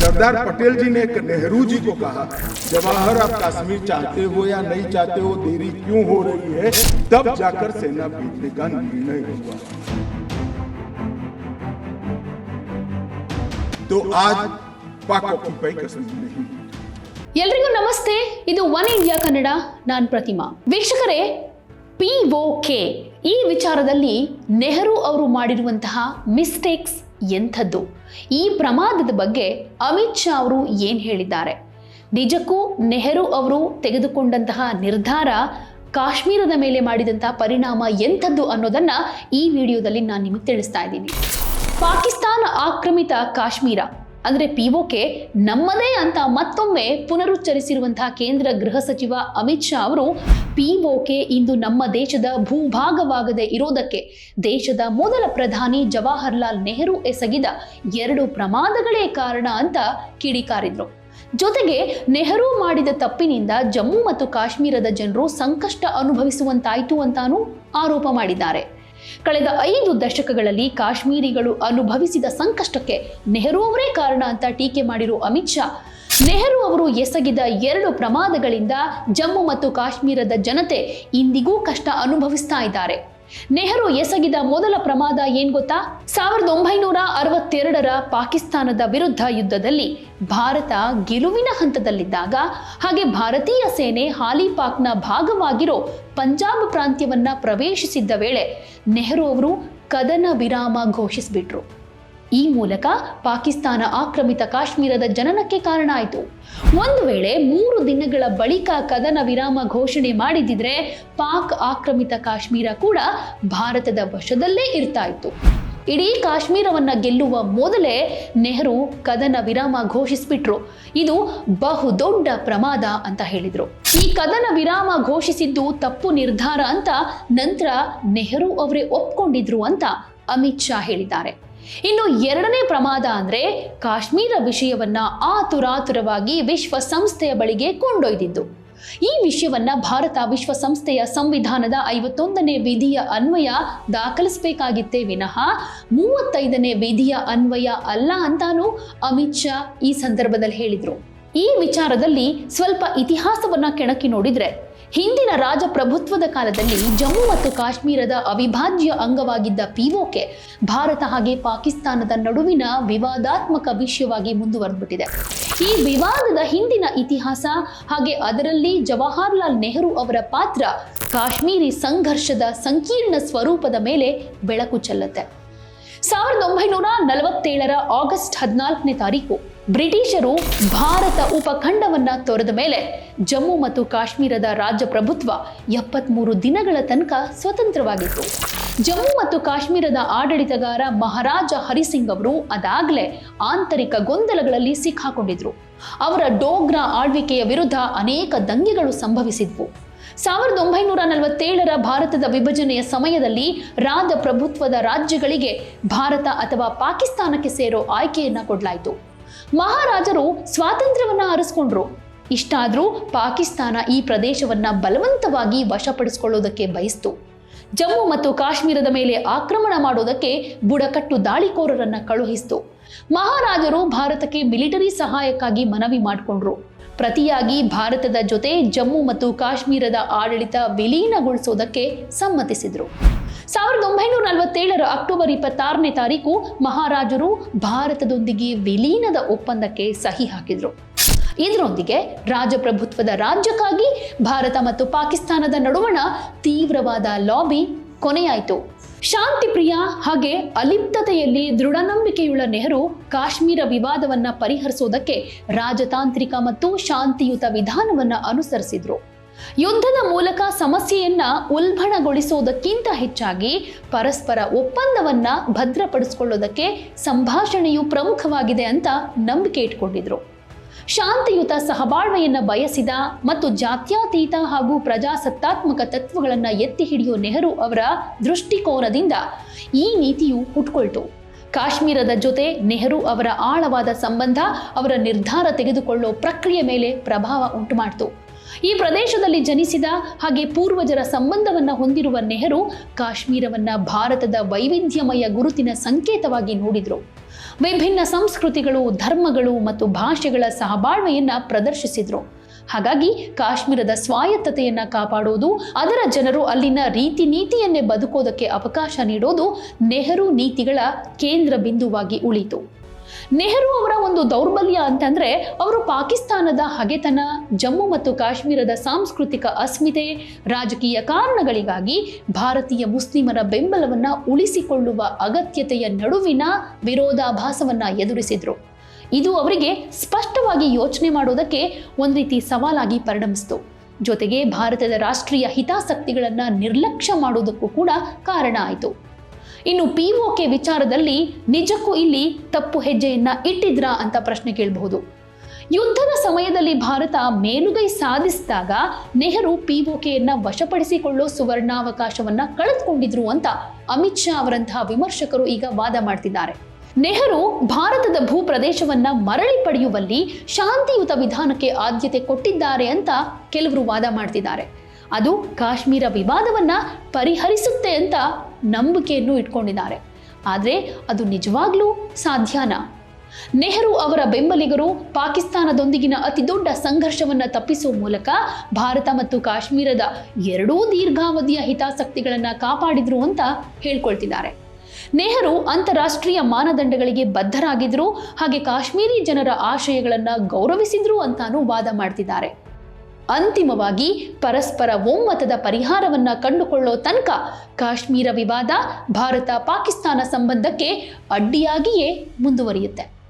सरदार पटेल जी ने नेहरू जी को कहा जवाहर आप कश्मीर चाहते हो या नहीं चाहते हो देरी क्यों हो रही है तब जाकर सेना भेजने का निर्णय होगा तो आज पाक ऑक्युपाई कश्मीर नहीं ಎಲ್ರಿಗೂ ನಮಸ್ತೆ ಇದು ಒನ್ ಇಂಡಿಯಾ ಕನ್ನಡ ನಾನು ಪ್ರತಿಮಾ ವೀಕ್ಷಕರೇ ಪಿ ಒ ಕೆ ಈ ವಿಚಾರದಲ್ಲಿ ನೆಹರು ಅವರು ಮಾಡಿರುವಂತಹ ಮಿಸ್ಟೇಕ್ಸ್ ಎಂಥದ್ದು? ಈ ಪ್ರಮಾದದ ಬಗ್ಗೆ ಅಮಿತ್ ಶಾ ಅವರು ಏನು ಹೇಳಿದ್ದಾರೆ? ನಿಜಕ್ಕೂ ನೆಹರು ಅವರು ತೆಗೆದುಕೊಂಡಂತಹ ನಿರ್ಧಾರ ಕಾಶ್ಮೀರದ ಮೇಲೆ ಮಾಡಿದಂತಹ ಪರಿಣಾಮ ಎಂಥದ್ದು ಅನ್ನೋದನ್ನ ಈ ವಿಡಿಯೋದಲ್ಲಿ ನಾನು ನಿಮಗೆ ತಿಳಿಸ್ತಾ ಇದ್ದೀನಿ. ಪಾಕಿಸ್ತಾನ ಆಕ್ರಮಿತ ಕಾಶ್ಮೀರ, ಅಂದ್ರೆ ಪಿಒಕೆ ನಮ್ಮದೇ ಅಂತ ಮತ್ತೊಮ್ಮೆ ಪುನರುಚ್ಚರಿಸಿರುವಂತಹ ಕೇಂದ್ರ ಗೃಹ ಸಚಿವ ಅಮಿತ್ ಶಾ ಅವರು ಪಿಒಕೆ ಇಂದು ನಮ್ಮ ದೇಶದ ಭೂಭಾಗವಾಗದೆ ಇರೋದಕ್ಕೆ ದೇಶದ ಮೊದಲ ಪ್ರಧಾನಿ ಜವಾಹರ್ಲಾಲ್ ನೆಹರು ಎಸಗಿದ ಎರಡು ಪ್ರಮಾದಗಳೇ ಕಾರಣ ಅಂತ ಕಿಡಿಕಾರಿದ್ರು. ಜೊತೆಗೆ ನೆಹರು ಮಾಡಿದ ತಪ್ಪಿನಿಂದ ಜಮ್ಮು ಮತ್ತು ಕಾಶ್ಮೀರದ ಜನರು ಸಂಕಷ್ಟ ಅನುಭವಿಸುವಂತಾಯಿತು ಅಂತಾನೂ ಆರೋಪ ಮಾಡಿದ್ದಾರೆ. ಕಳೆದ ಐದು ದಶಕಗಳಲ್ಲಿ ಕಾಶ್ಮೀರಿಗಳು ಅನುಭವಿಸಿದ ಸಂಕಷ್ಟಕ್ಕೆ ನೆಹರು ಅವರೇ ಕಾರಣ ಅಂತ ಟೀಕೆ ಮಾಡಿರೋ ಅಮಿತ್ ಶಾ ನೆಹರು ಅವರು ಎಸಗಿದ ಎರಡು ಪ್ರಮಾದಗಳಿಂದ ಜಮ್ಮು ಮತ್ತು ಕಾಶ್ಮೀರದ ಜನತೆ ಇಂದಿಗೂ ಕಷ್ಟ ಅನುಭವಿಸ್ತಾ ಇದ್ದಾರೆ. ನೆಹರು ಎಸಗಿದ ಮೊದಲ ಪ್ರಮಾದ ಏನ್ ಗೊತ್ತಾ? ಸಾವಿರದ ಒಂಬೈನೂರ ಅರವತ್ತೆರಡರ ಪಾಕಿಸ್ತಾನದ ವಿರುದ್ಧ ಯುದ್ಧದಲ್ಲಿ ಭಾರತ ಗೆಲುವಿನ ಹಂತದಲ್ಲಿದ್ದಾಗ ಹಾಗೆ ಭಾರತೀಯ ಸೇನೆ ಹಾಲಿಪಾಕ್ನ ಭಾಗವಾಗಿರೋ ಪಂಜಾಬ್ ಪ್ರಾಂತ್ಯವನ್ನ ಪ್ರವೇಶಿಸಿದ್ದ ವೇಳೆ ನೆಹರು ಅವರು ಕದನ ವಿರಾಮ ಘೋಷಿಸಿಬಿಟ್ರು. ಈ ಮೂಲಕ ಪಾಕಿಸ್ತಾನ ಆಕ್ರಮಿತ ಕಾಶ್ಮೀರದ ಜನನಕ್ಕೆ ಕಾರಣ ಆಯಿತು. ಒಂದು ವೇಳೆ ಮೂರು ದಿನಗಳ ಬಳಿಕ ಕದನ ವಿರಾಮ ಘೋಷಣೆ ಮಾಡಿದಿದ್ರೆ ಪಾಕ್ ಆಕ್ರಮಿತ ಕಾಶ್ಮೀರ ಕೂಡ ಭಾರತದ ವಶದಲ್ಲೇ ಇರ್ತಾ ಇತ್ತು. ಇಡೀ ಕಾಶ್ಮೀರವನ್ನ ಗೆಲ್ಲುವ ಮೊದಲೇ ನೆಹರು ಕದನ ವಿರಾಮ ಘೋಷಿಸ್ಬಿಟ್ರು. ಇದು ಬಹುದೊಡ್ಡ ಪ್ರಮಾದ ಅಂತ ಹೇಳಿದ್ರು. ಈ ಕದನ ವಿರಾಮ ಘೋಷಿಸಿದ್ದು ತಪ್ಪು ನಿರ್ಧಾರ ಅಂತ ನಂತರ ನೆಹರು ಅವರೇ ಒಪ್ಕೊಂಡಿದ್ರು ಅಂತ ಅಮಿತ್ ಶಾ ಹೇಳಿದ್ದಾರೆ. ಇನ್ನು ಎರಡನೇ ಪ್ರಮಾದ ಅಂದ್ರೆ ಕಾಶ್ಮೀರ ವಿಷಯವನ್ನ ಆತುರಾತುರವಾಗಿ ವಿಶ್ವಸಂಸ್ಥೆಯ ಬಳಿಗೆ ಕೊಂಡೊಯ್ದಿದ್ದು. ಈ ವಿಷಯವನ್ನ ಭಾರತ ವಿಶ್ವಸಂಸ್ಥೆಯ ಸಂವಿಧಾನದ ಐವತ್ತೊಂದನೇ ವಿಧಿಯ ಅನ್ವಯ ದಾಖಲಿಸಬೇಕಾಗಿತ್ತೇ ವಿನಃ ಮೂವತ್ತೈದನೇ ವಿಧಿಯ ಅನ್ವಯ ಅಲ್ಲ ಅಂತಾನೂ ಅಮಿತ್ ಶಾ ಈ ಸಂದರ್ಭದಲ್ಲಿ ಹೇಳಿದ್ರು. ಈ ವಿಚಾರದಲ್ಲಿ ಸ್ವಲ್ಪ ಇತಿಹಾಸವನ್ನ ಕೆಣಕಿ ನೋಡಿದ್ರೆ ಹಿಂದಿನ ರಾಜಪ್ರಭುತ್ವದ ಕಾಲದಲ್ಲಿ ಜಮ್ಮು ಮತ್ತು ಕಾಶ್ಮೀರದ ಅವಿಭಾಜ್ಯ ಅಂಗವಾಗಿದ್ದ ಪಿಒಕೆ ಭಾರತ ಹಾಗೆ ಪಾಕಿಸ್ತಾನದ ನಡುವಿನ ವಿವಾದಾತ್ಮಕ ವಿಷಯವಾಗಿ ಮುಂದುವರೆದ್ಬಿಟ್ಟಿದೆ. ಈ ವಿವಾದದ ಹಿಂದಿನ ಇತಿಹಾಸ ಹಾಗೆ ಅದರಲ್ಲಿ ಜವಾಹರಲಾಲ್ ನೆಹರು ಅವರ ಪಾತ್ರ ಕಾಶ್ಮೀರಿ ಸಂಘರ್ಷದ ಸಂಕೀರ್ಣ ಸ್ವರೂಪದ ಮೇಲೆ ಬೆಳಕು ಚೆಲ್ಲುತ್ತೆ. ಸಾವಿರದ ಒಂಬೈನೂರ ನಲವತ್ತೇಳರ ಆಗಸ್ಟ್ ಹದಿನಾಲ್ಕನೇ ತಾರೀಕು ಬ್ರಿಟಿಷರು ಭಾರತ ಉಪಖಂಡವನ್ನ ತೊರೆದ ಮೇಲೆ ಜಮ್ಮು ಮತ್ತು ಕಾಶ್ಮೀರದ ರಾಜ್ಯ ಪ್ರಭುತ್ವ ಎಪ್ಪತ್ಮೂರು ದಿನಗಳ ತನಕ ಸ್ವತಂತ್ರವಾಗಿತ್ತು. ಜಮ್ಮು ಮತ್ತು ಕಾಶ್ಮೀರದ ಆಡಳಿತಗಾರ ಮಹಾರಾಜ ಹರಿಸಿಂಗ್ ಅವರು ಅದಾಗಲೇ ಆಂತರಿಕ ಗೊಂದಲಗಳಲ್ಲಿ ಸಿಕ್ಕಾಕೊಂಡಿದ್ರು. ಅವರ ಡೋಗ್ರಾ ಆಳ್ವಿಕೆಯ ವಿರುದ್ಧ ಅನೇಕ ದಂಗೆಗಳು ಸಂಭವಿಸಿದ್ವು. ಸಾವಿರದ ಒಂಬೈನೂರ ನಲವತ್ತೇಳರ ಭಾರತದ ವಿಭಜನೆಯ ಸಮಯದಲ್ಲಿ ರಾಜಪ್ರಭುತ್ವದ ರಾಜ್ಯಗಳಿಗೆ ಭಾರತ ಅಥವಾ ಪಾಕಿಸ್ತಾನಕ್ಕೆ ಸೇರೋ ಆಯ್ಕೆಯನ್ನ ಕೊಡಲಾಯಿತು. ಮಹಾರಾಜರು ಸ್ವಾತಂತ್ರ್ಯವನ್ನ ಅರಸ್ಕೊಂಡ್ರು ಇಷ್ಟಾದರೂ ಪಾಕಿಸ್ತಾನ ಈ ಪ್ರದೇಶವನ್ನ ಬಲವಂತವಾಗಿ ವಶಪಡಿಸಿಕೊಳ್ಳೋದಕ್ಕೆ ಬಯಸ್ತು. ಜಮ್ಮು ಮತ್ತು ಕಾಶ್ಮೀರದ ಮೇಲೆ ಆಕ್ರಮಣ ಮಾಡೋದಕ್ಕೆ ಬುಡಕಟ್ಟು ದಾಳಿಕೋರರನ್ನ ಕಳುಹಿಸಿತು. ಮಹಾರಾಜರು ಭಾರತಕ್ಕೆ ಮಿಲಿಟರಿ ಸಹಾಯಕ್ಕಾಗಿ ಮನವಿ ಮಾಡಿಕೊಂಡ್ರು. ಪ್ರತಿಯಾಗಿ ಭಾರತದ ಜೊತೆ ಜಮ್ಮು ಮತ್ತು ಕಾಶ್ಮೀರದ ಆಡಳಿತ ವಿಲೀನಗೊಳಿಸೋದಕ್ಕೆ ಸಮ್ಮತಿಸಿದ್ರು. ಸಾವಿರದ ಒಂಬೈನೂರ ನಲವತ್ತೇಳರ ಅಕ್ಟೋಬರ್ ಇಪ್ಪತ್ತಾರನೇ ತಾರೀಕು ಮಹಾರಾಜರು ಭಾರತದೊಂದಿಗೆ ವಿಲೀನದ ಒಪ್ಪಂದಕ್ಕೆ ಸಹಿ ಹಾಕಿದರು. ಇದರೊಂದಿಗೆ ರಾಜಪ್ರಭುತ್ವದ ರಾಜ್ಯಕ್ಕಾಗಿ ಭಾರತ ಮತ್ತು ಪಾಕಿಸ್ತಾನದ ನಡುವಣ ತೀವ್ರವಾದ ಲಾಬಿ ಕೊನೆಯಾಯಿತು. ಶಾಂತಿಪ್ರಿಯ ಹಾಗೆ ಅಲಿಪ್ತತೆಯಲ್ಲಿ ದೃಢ ನಂಬಿಕೆಯುಳ್ಳ ನೆಹರು ಕಾಶ್ಮೀರ ವಿವಾದವನ್ನ ಪರಿಹರಿಸೋದಕ್ಕೆ ರಾಜತಾಂತ್ರಿಕ ಮತ್ತು ಶಾಂತಿಯುತ ವಿಧಾನವನ್ನ ಅನುಸರಿಸಿದ್ರು. ಯುದ್ಧದ ಮೂಲಕ ಸಮಸ್ಯೆಯನ್ನ ಉಲ್ಬಣಗೊಳಿಸುವುದಕ್ಕಿಂತ ಹೆಚ್ಚಾಗಿ ಪರಸ್ಪರ ಒಪ್ಪಂದವನ್ನ ಭದ್ರಪಡಿಸಿಕೊಳ್ಳುವುದಕ್ಕೆ ಸಂಭಾಷಣೆಯು ಪ್ರಮುಖವಾಗಿದೆ ಅಂತ ನಂಬಿಕೆ ಇಟ್ಕೊಂಡಿದ್ರು. ಶಾಂತಿಯುತ ಸಹಬಾಳ್ವೆಯನ್ನ ಬಯಸಿದ ಮತ್ತು ಜಾತ್ಯಾತೀತ ಹಾಗೂ ಪ್ರಜಾಸತ್ತಾತ್ಮಕ ತತ್ವಗಳನ್ನ ಎತ್ತಿ ಹಿಡಿಯೋ ನೆಹರು ಅವರ ದೃಷ್ಟಿಕೋನದಿಂದ ಈ ನೀತಿಯು ಹುಟ್ಕೊಳ್ತು ಕಾಶ್ಮೀರದ ಜೊತೆ ನೆಹರು ಅವರ ಆಳವಾದ ಸಂಬಂಧ ಅವರ ನಿರ್ಧಾರ ತೆಗೆದುಕೊಳ್ಳೋ ಪ್ರಕ್ರಿಯೆ ಮೇಲೆ ಪ್ರಭಾವ ಉಂಟುಮಾಡ್ತು. ಈ ಪ್ರದೇಶದಲ್ಲಿ ಜನಿಸಿದ ಹಾಗೆ ಪೂರ್ವಜರ ಸಂಬಂಧವನ್ನು ಹೊಂದಿರುವ ನೆಹರು ಕಾಶ್ಮೀರವನ್ನ ಭಾರತದ ವೈವಿಧ್ಯಮಯ ಗುರುತಿನ ಸಂಕೇತವಾಗಿ ನೋಡಿದರು. ವಿಭಿನ್ನ ಸಂಸ್ಕೃತಿಗಳು, ಧರ್ಮಗಳು ಮತ್ತು ಭಾಷೆಗಳ ಸಹಬಾಳ್ವೆಯನ್ನು ಪ್ರದರ್ಶಿಸಿದರು. ಹಾಗಾಗಿ ಕಾಶ್ಮೀರದ ಸ್ವಾಯತ್ತತೆಯನ್ನು ಕಾಪಾಡೋದು, ಅದರ ಜನರು ಅಲ್ಲಿನ ರೀತಿ ನೀತಿಯನ್ನೇ ಬದುಕೋದಕ್ಕೆ ಅವಕಾಶ ನೀಡೋದು ನೆಹರು ನೀತಿಗಳ ಕೇಂದ್ರ ಬಿಂದುವಾಗಿ ಉಳಿತು. ನೆಹರು ಅವರ ಒಂದು ದೌರ್ಬಲ್ಯ ಅಂತಂದ್ರೆ ಅವರು ಪಾಕಿಸ್ತಾನದ ಹಗೆತನ, ಜಮ್ಮು ಮತ್ತು ಕಾಶ್ಮೀರದ ಸಾಂಸ್ಕೃತಿಕ ಅಸ್ಮಿತೆ, ರಾಜಕೀಯ ಕಾರಣಗಳಿಗಾಗಿ ಭಾರತೀಯ ಮುಸ್ಲಿಮರ ಬೆಂಬಲವನ್ನ ಉಳಿಸಿಕೊಳ್ಳುವ ಅಗತ್ಯತೆಯ ನಡುವಿನ ವಿರೋಧಾಭಾಸವನ್ನ ಎದುರಿಸಿದ್ರು. ಇದು ಅವರಿಗೆ ಸ್ಪಷ್ಟವಾಗಿ ಯೋಚನೆ ಮಾಡೋದಕ್ಕೆ ಒಂದು ರೀತಿ ಸವಾಲಾಗಿ ಪರಿಣಮಿಸಿತು. ಜೊತೆಗೆ ಭಾರತದ ರಾಷ್ಟ್ರೀಯ ಹಿತಾಸಕ್ತಿಗಳನ್ನು ನಿರ್ಲಕ್ಷ್ಯ ಮಾಡೋದಕ್ಕೂ ಕೂಡ ಕಾರಣ ಆಯಿತು. ಇನ್ನು ಪಿ ಕೆ ವಿಚಾರದಲ್ಲಿ ನಿಜಕ್ಕೂ ಇಲ್ಲಿ ತಪ್ಪು ಹೆಜ್ಜೆಯನ್ನ ಇಟ್ಟಿದ್ರಾ ಅಂತ ಪ್ರಶ್ನೆ ಕೇಳಬಹುದು. ಯುದ್ಧದ ಸಮಯದಲ್ಲಿ ಭಾರತ ಮೇಲುಗೈ ಸಾಧಿಸಿದಾಗ ನೆಹರು ಪಿ ಕೆಯನ್ನ ವಶಪಡಿಸಿಕೊಳ್ಳೋ ಸುವರ್ಣಾವಕಾಶವನ್ನ ಕಳೆದುಕೊಂಡಿದ್ರು ಅಂತ ಅಮಿತ್ ಶಾ ಅವರಂತಹ ವಿಮರ್ಶಕರು ಈಗ ವಾದ ಮಾಡ್ತಿದ್ದಾರೆ. ನೆಹರು ಭಾರತದ ಭೂ ಪ್ರದೇಶವನ್ನ ಮರಳಿ ಪಡೆಯುವಲ್ಲಿ ಶಾಂತಿಯುತ ವಿಧಾನಕ್ಕೆ ಆದ್ಯತೆ ಕೊಟ್ಟಿದ್ದಾರೆ ಅಂತ ಕೆಲವರು ವಾದ ಮಾಡ್ತಿದ್ದಾರೆ. ಅದು ಕಾಶ್ಮೀರ ವಿವಾದವನ್ನ ಪರಿಹರಿಸುತ್ತೆ ಅಂತ ನಂಬಿಕೆಯನ್ನು ಇಟ್ಕೊಂಡಿದ್ದಾರೆ. ಆದರೆ ಅದು ನಿಜವಾಗ್ಲೂ ಸಾಧ್ಯನಾ? ನೆಹರು ಅವರ ಬೆಂಬಲಿಗರು ಪಾಕಿಸ್ತಾನದೊಂದಿಗಿನ ಅತಿದೊಡ್ಡ ಸಂಘರ್ಷವನ್ನು ತಪ್ಪಿಸುವ ಮೂಲಕ ಭಾರತ ಮತ್ತು ಕಾಶ್ಮೀರದ ಎರಡೂ ದೀರ್ಘಾವಧಿಯ ಹಿತಾಸಕ್ತಿಗಳನ್ನು ಕಾಪಾಡಿದ್ರು ಅಂತ ಹೇಳ್ಕೊಳ್ತಿದ್ದಾರೆ. ನೆಹರು ಅಂತಾರಾಷ್ಟ್ರೀಯ ಮಾನದಂಡಗಳಿಗೆ ಬದ್ಧರಾಗಿದ್ರು, ಹಾಗೆ ಕಾಶ್ಮೀರಿ ಜನರ ಆಶಯಗಳನ್ನು ಗೌರವಿಸಿದ್ರು ಅಂತಾನೂ ವಾದ ಮಾಡ್ತಿದ್ದಾರೆ. ಅಂತಿಮವಾಗಿ ಪರಸ್ಪರ ಒಮ್ಮತದ ಪರಿಹಾರವನ್ನ ಕಂಡುಕೊಳ್ಳೋ ತನಕ ಕಾಶ್ಮೀರ ವಿವಾದ ಭಾರತ ಪಾಕಿಸ್ತಾನ ಸಂಬಂಧಕ್ಕೆ ಅಡ್ಡಿಯಾಗಿಯೇ ಮುಂದುವರಿಯುತ್ತೆ.